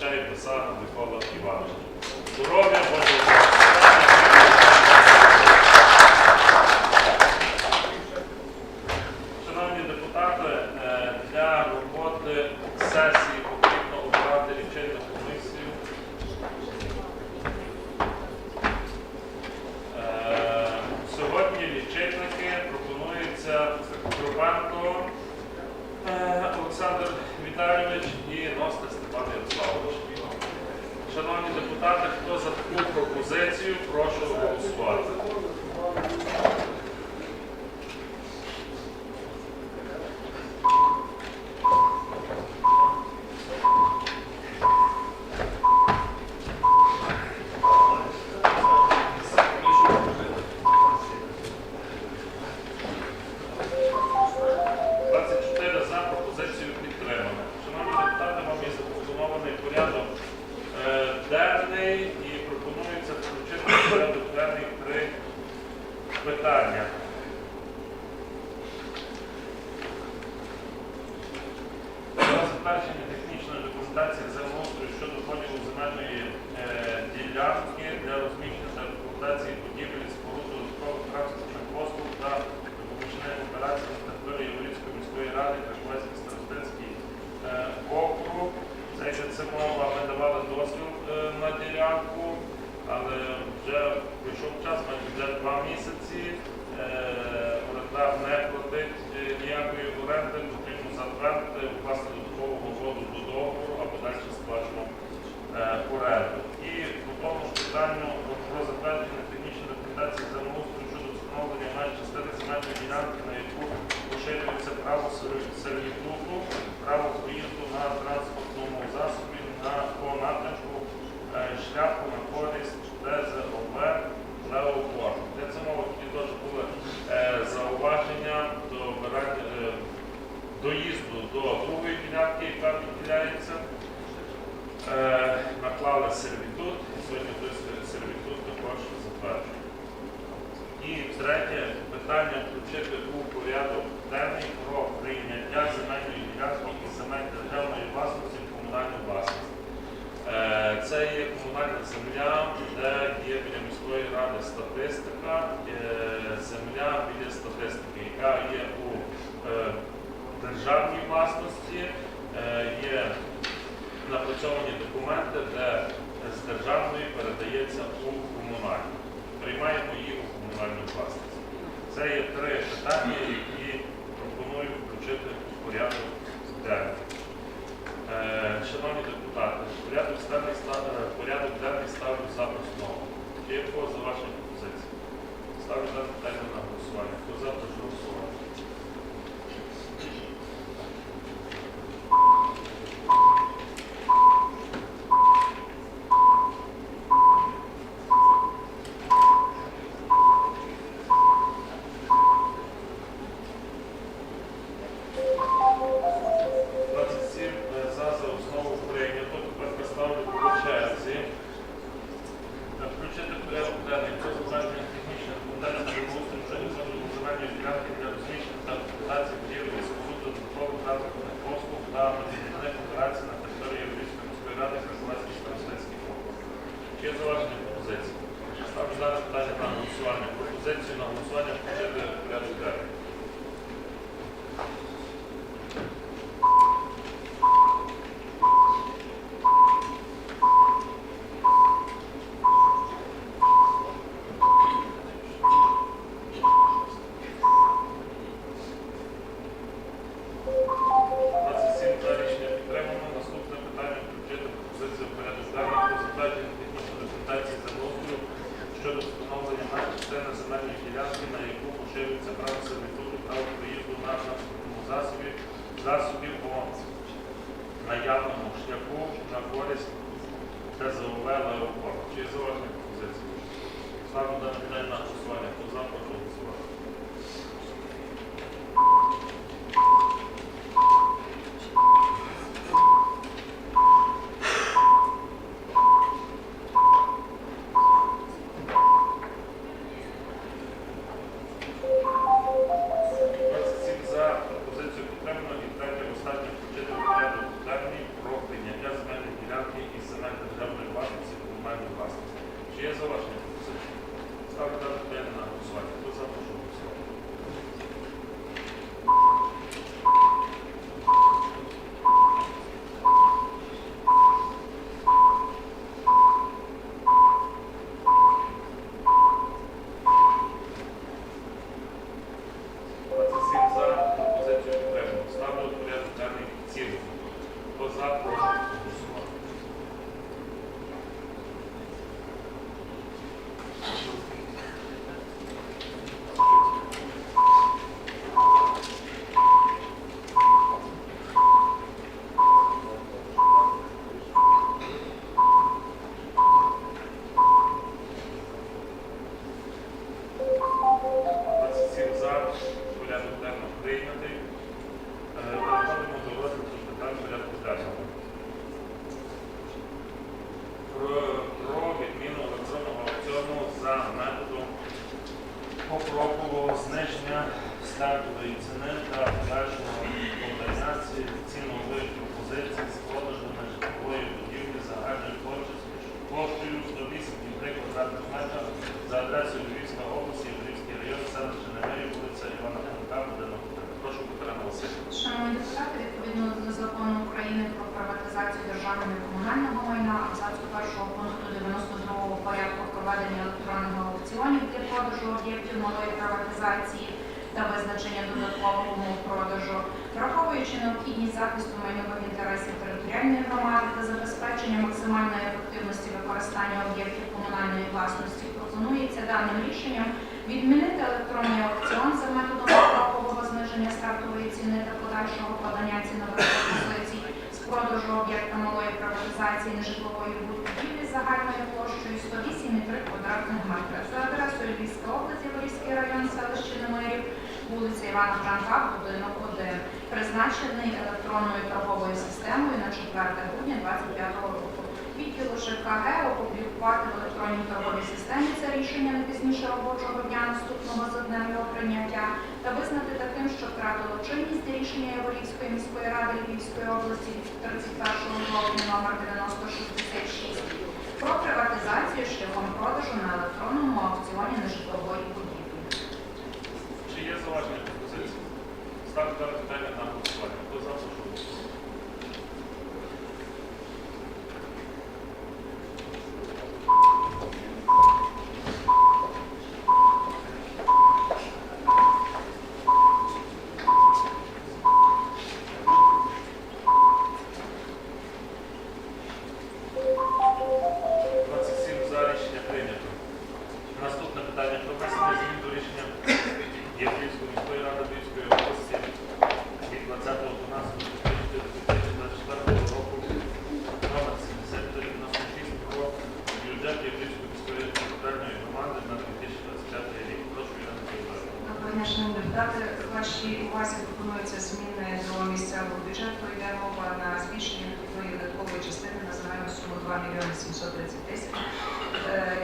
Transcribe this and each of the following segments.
Чайка Сага Микола Іванович. Здоров'я, затвердження документації землеустрою щодо поділу земельної е, ділянки для розміщення та експлуатації будівель споруду додаткових транспортних послуг та допоміжних операцій на території Єврейської міської ради Кришвецький Старостинський е, округ. Це ще це мова, ми давали дозвіл е, на ділянку, але вже пройшов час, майже вже два місяці. Е, не платить е, ніякої оренди, потрібно затвердити власне додаткового доходу до договору, а подальше сплачено е, оренду. І по тому ж питанню про затвердження технічної документації землеустрою щодо встановлення майже частини земельної ділянки, на яку поширюється право сервітуту, право зміни. є у е, державній власності, е, є напрацьовані документи, де з державної передається у комунальну. Приймаємо її у комунальну власність. Це є три питання, які пропоную включити в порядок денний. Е, шановні депутати, порядок денний порядок денний ставлю за основу. Є кого за ваші пропозиції? Ставлю за питання на голосування. Хто за, прошу 27 е, за основу прийнято. Тепер поставлю по черзі. Е, включити захисту майнових інтересів територіальної громади та забезпечення максимальної ефективності використання об'єктів комунальної власності пропонується даним рішенням відмінити електронний аукціон за методом покрокового зниження стартової ціни та подальшого подання цінових пропозицій з продажу об'єкта малої приватизації нежитлової будівлі загальною площею 108,3 квадратних метра. за адресою Львівської області, Львівський район, селище Немирів, вулиця Івана Франка, будинок 1 призначений електронною торговою системою на 4 грудня 2025 року. Відділу ЖКГ опублікувати в електронній торговій системі це рішення не пізніше робочого дня наступного за днем його прийняття та визнати таким, що втратило чинність рішення Яворівської міської ради Львівської області 31 жовтня номер 9066 про приватизацію шляхом продажу на електронному аукціоні нежитлової будівлі. Чи є зауваження? Ставлю дане питання на голосування голосувати. Двадцять сім за рішення прийнято. Наступне питання про внесення змін до рішення Європейської міської ради Львівської області від 20.12.2024 року номер 7396 про бюджет Європейської міської територіальної громади на 2025 рік. Прошу Ірина Миколаївна. Доброго дня, шановні депутати. Вашій увазі пропонуються зміни до місцевого бюджету. Йде мова на збільшення дохідної видаткової частини на загальну суму 2 мільйони 730 тисяч.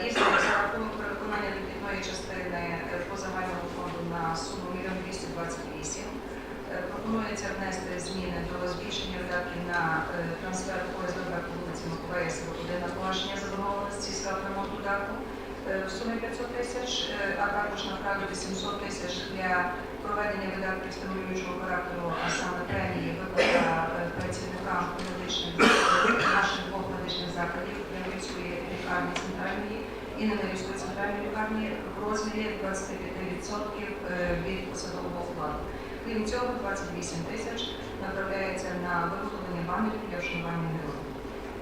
І за рахунок переконання дохідної частини е, по фонду на суму 1 мільйон 228. Е, Пропонується внести зміни до збільшення видатків на е, трансфер ОСББ по вулиці Маковея 41 на погашення заборгованості з ремонту даху в сумі 500 тисяч, а також направити 700 тисяч для проведення видатків стимулюючого характеру, а саме премії виплата працівникам медичних наших закладів Кремлівської лікарні центральної і Немирівської центральної лікарні в розмірі 25% е, від посадового окладу. Крім цього, 28 тисяч направляється на виготовлення банерів для вшанування героїв.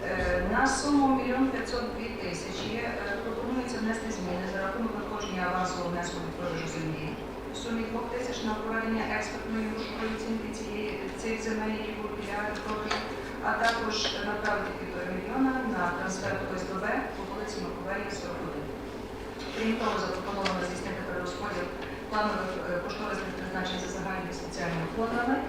Е, На суму 1 502 тисячі е, пропонується внести зміни за рахунок надходження авансового внеску від продажу землі в сумі 2 тисяч на проведення експертної грошової оцінки цієї- земель, які будуть підлягати продажу, а також направити півтора мільйона на трансфер ОСББ по вулиці Маковея 41. Крім того, запропоновано здійснити перерозподіл планових е, кошторисних призначень за загальними спеціальними фондами е,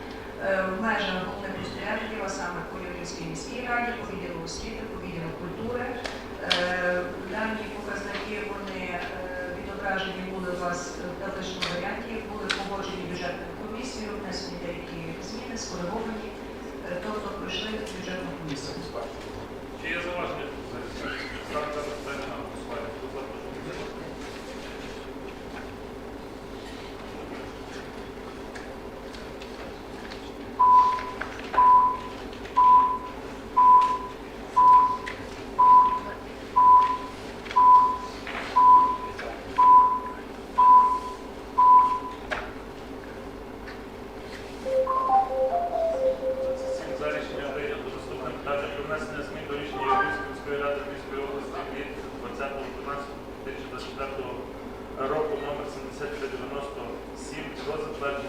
в межах головних розпорядків, а саме по Юрійській міській раді, по відділу освіти, по відділу культури. Е, Дані показники вони е, відображені були у вас в табличному варіанті, були погоджені бюджетною комісією, внесені деякі зміни, скориговані, е, тобто пройшли бюджетну комісію. Чи є зауваження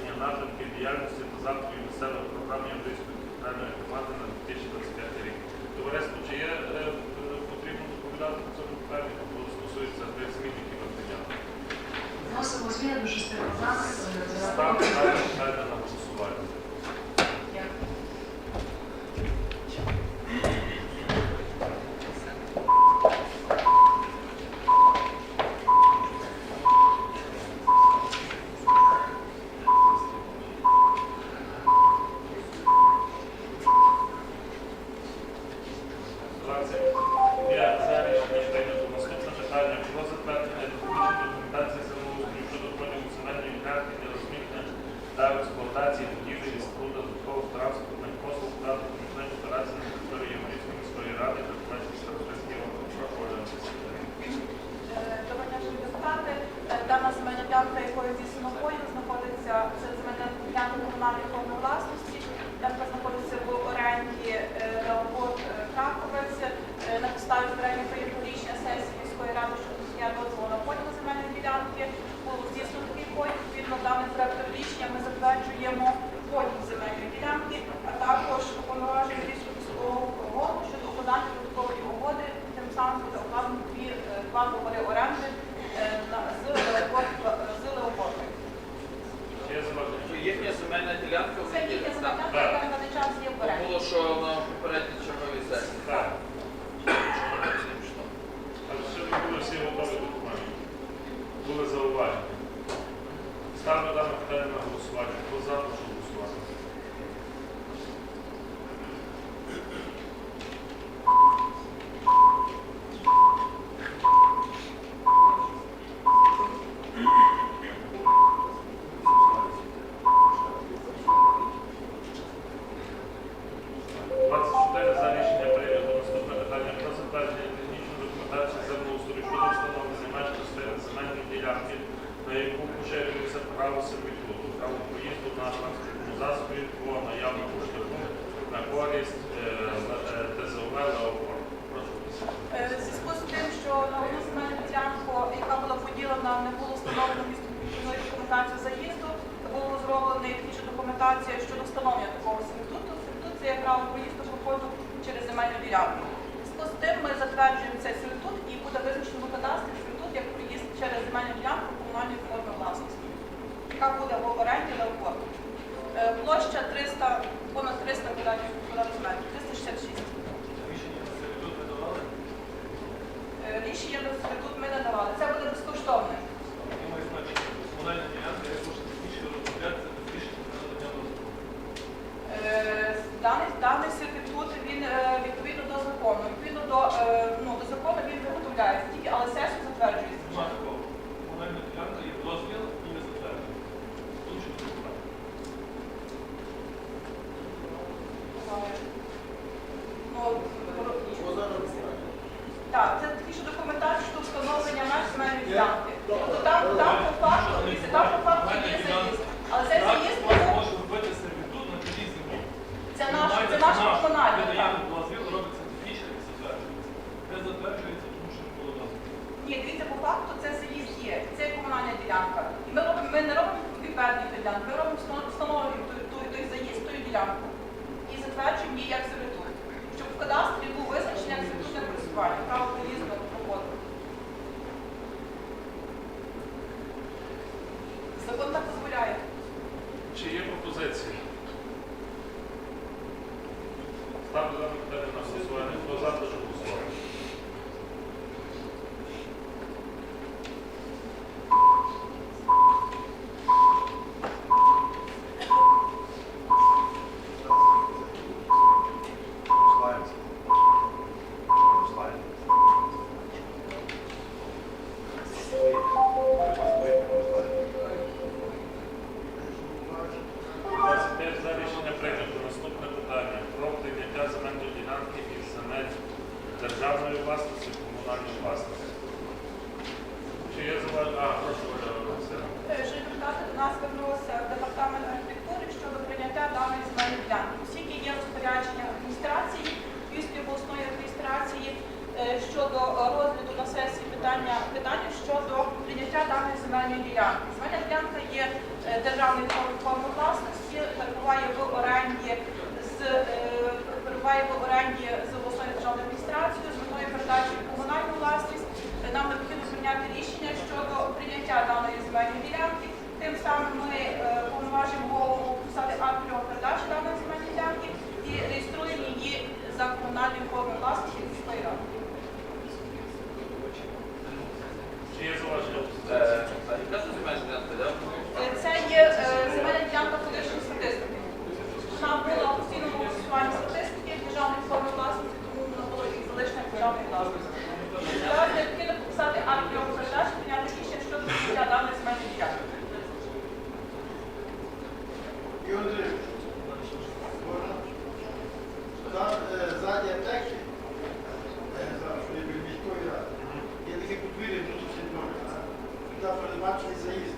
затвердження напрямків діяльності та заходів місцевих програм Європейської територіальної громади на 2025 рік. Товариство, чи є потрібно доповідати по цьому питанню, бо стосується змін, які ви прийняли? Вносимо зміни до шести програм. Ставлю на рішення про статут ми надавали. Це буде безкоштовне. Е, даний, даний сервітут, він е, відповідно до закону. Відповідно до, е, ну, до закону він виготовляється. Ні, дивіться, по факту це селі, є, це комунальна ділянка. Ми, робимо, ми не робимо відвертні ділянки. перебуває в оренді з обласною державною адміністрацією з метою передачі комунальну власність. Нам необхідно прийняти рішення щодо прийняття даної земельної ділянки. Тим самим ми е, повноважимо голову писати акт про передачу даної земельної ділянки і реєструємо її за комунальною формою власності міської ради. Чи є зауваження? Е, Ele recuperou tudo o Senhor. Então, para